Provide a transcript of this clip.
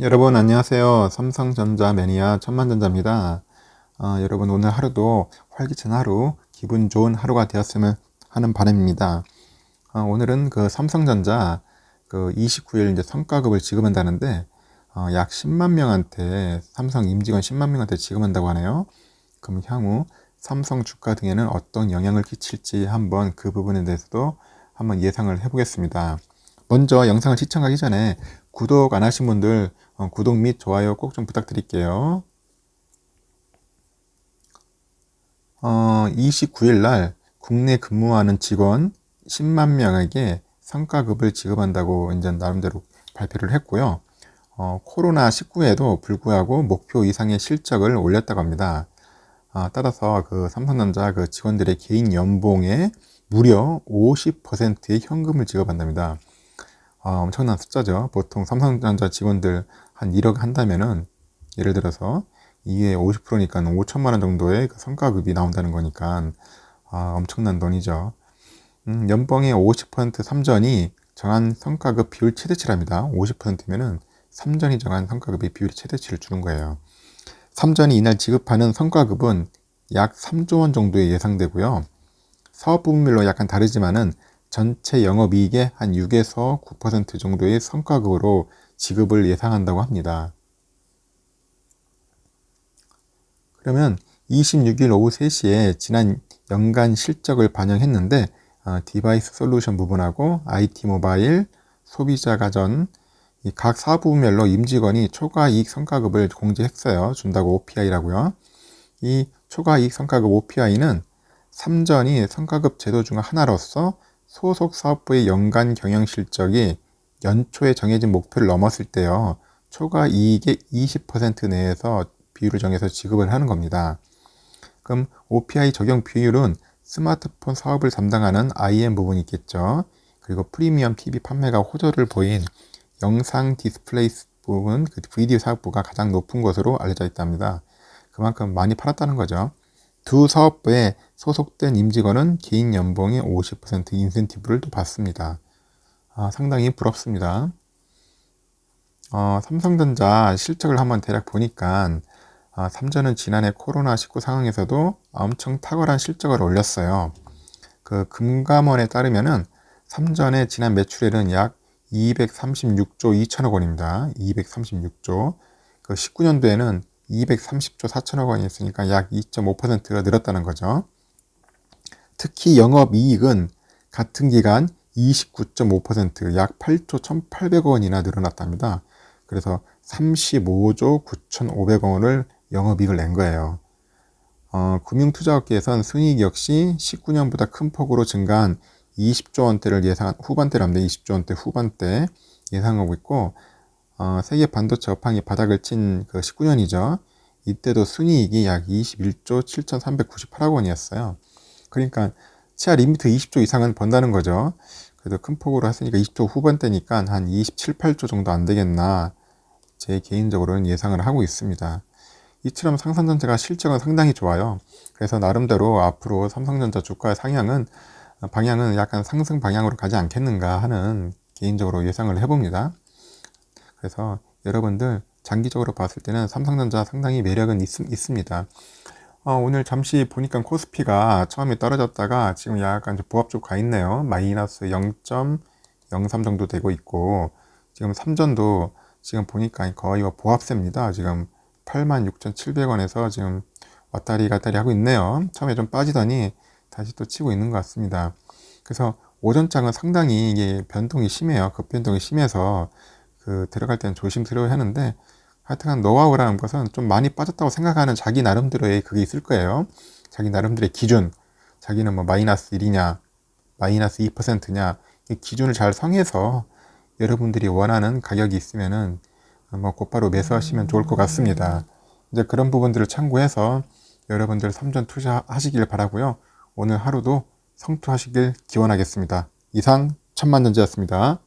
여러분 안녕하세요. 삼성전자 매니아 천만전자입니다. 어, 여러분 오늘 하루도 활기찬 하루, 기분 좋은 하루가 되었으면 하는 바람입니다. 어, 오늘은 그 삼성전자 그 29일 이제 성과급을 지급한다는데 어, 약 10만 명한테 삼성 임직원 10만 명한테 지급한다고 하네요. 그럼 향후 삼성 주가 등에는 어떤 영향을 끼칠지 한번 그 부분에 대해서도 한번 예상을 해보겠습니다. 먼저 영상을 시청하기 전에 구독 안 하신 분들 어, 구독 및 좋아요 꼭 좀 부탁드릴게요. 어, 29일 날 국내 근무하는 직원 10만 명에게 성과급을 지급한다고 이제 나름대로 발표를 했고요. 어, 코로나19에도 불구하고 목표 이상의 실적을 올렸다고 합니다. 아, 따라서 그 삼성전자 그 직원들의 개인 연봉에 무려 50%의 현금을 지급한답니다. 아, 엄청난 숫자죠. 보통 삼성전자 직원들 한 1억 한다면은 예를 들어서 이게 50%니까 5천만 원 정도의 그 성과급이 나온다는 거니까 아, 엄청난 돈이죠. 음, 연봉의 50% 삼전이 정한 성과급 비율 최대치랍니다. 50%면은 삼전이 정한 성과급의 비율 최대치를 주는 거예요. 삼전이 이날 지급하는 성과급은 약 3조 원 정도에 예상되고요. 사업 부분별로 약간 다르지만은 전체 영업이익의 한 6에서 9% 정도의 성과급으로 지급을 예상한다고 합니다. 그러면 26일 오후 3시에 지난 연간 실적을 반영했는데 어, 디바이스 솔루션 부분하고 IT 모바일, 소비자 가전 각 사부별로 임직원이 초과 이익 성과급을 공제했어요. 준다고 OPI라고요. 이 초과 이익 성과급 OPI는 삼전이 성과급 제도 중 하나로서 소속 사업부의 연간 경영 실적이 연초에 정해진 목표를 넘었을 때요. 초과 이익의 20% 내에서 비율을 정해서 지급을 하는 겁니다. 그럼 OPI 적용 비율은 스마트폰 사업을 담당하는 IM 부분이 있겠죠. 그리고 프리미엄 TV 판매가 호조를 보인 영상 디스플레이 부분, 그 VD 사업부가 가장 높은 것으로 알려져 있답니다. 그만큼 많이 팔았다는 거죠. 두 사업부에 소속된 임직원은 개인 연봉의 50% 인센티브를 또 받습니다. 아, 상당히 부럽습니다. 어, 삼성전자 실적을 한번 대략 보니까 아, 삼전은 지난해 코로나19 상황에서도 엄청 탁월한 실적을 올렸어요. 그 금감원에 따르면은 삼전의 지난 매출액은 약 236조 2천억 원입니다. 236조. 그 19년도에는 230조 4천억 원이었으니까 약 2.5%가 늘었다는 거죠. 특히 영업이익은 같은 기간 29.5%, 약 8조 1,800억 원이나 늘어났답니다. 그래서 35조 9,500억 원을 영업이익을 낸 거예요. 어, 금융투자업계에선 순이익 역시 19년보다 큰 폭으로 증가한 20조 원대를 예상, 후반대랍니다. 20조 원대 후반대 예상하고 있고, 어, 세계 반도체 업황이 바닥을 친 그 19년이죠. 이때도 순이익이 약 21조 7,398억 원이었어요. 그러니까 치아 리미트 20조 이상은 번다는 거죠. 그래도 큰 폭으로 했으니까 20조 후반대니까 한 27, 8조 정도 안 되겠나 제 개인적으로는 예상을 하고 있습니다. 이처럼 삼성전자가 실적은 상당히 좋아요. 그래서 나름대로 앞으로 삼성전자 주가의 상향은 방향은 약간 상승 방향으로 가지 않겠는가 하는 개인적으로 예상을 해봅니다. 그래서 여러분들 장기적으로 봤을 때는 삼성전자 상당히 매력은 있, 있습니다. 어, 오늘 잠시 보니까 코스피가 처음에 떨어졌다가 지금 약간 보합 쪽가 있네요. 마이너스 0.03 정도 되고 있고 지금 삼전도 지금 보니까 거의 뭐 보합세입니다. 지금 86,700원에서 지금 왔다리 갔다리 하고 있네요. 처음에 좀 빠지더니 다시 또 치고 있는 것 같습니다. 그래서 오전장은 상당히 이게 변동이 심해요. 급변동이 심해서 그 들어갈 때는 조심스러워 하는데 하여튼간 노하우라는 것은 좀 많이 빠졌다고 생각하는 자기 나름대로의 그게 있을 거예요. 자기 나름대로의 기준. 자기는 뭐 마이너스 1이냐, 마이너스 2%냐, 이 기준을 잘 정해서 여러분들이 원하는 가격이 있으면은 뭐 곧바로 매수하시면 좋을 것 같습니다. 이제 그런 부분들을 참고해서 여러분들 삼전 투자하시길 바라고요. 오늘 하루도 성투하시길 기원하겠습니다. 이상 천만전지였습니다.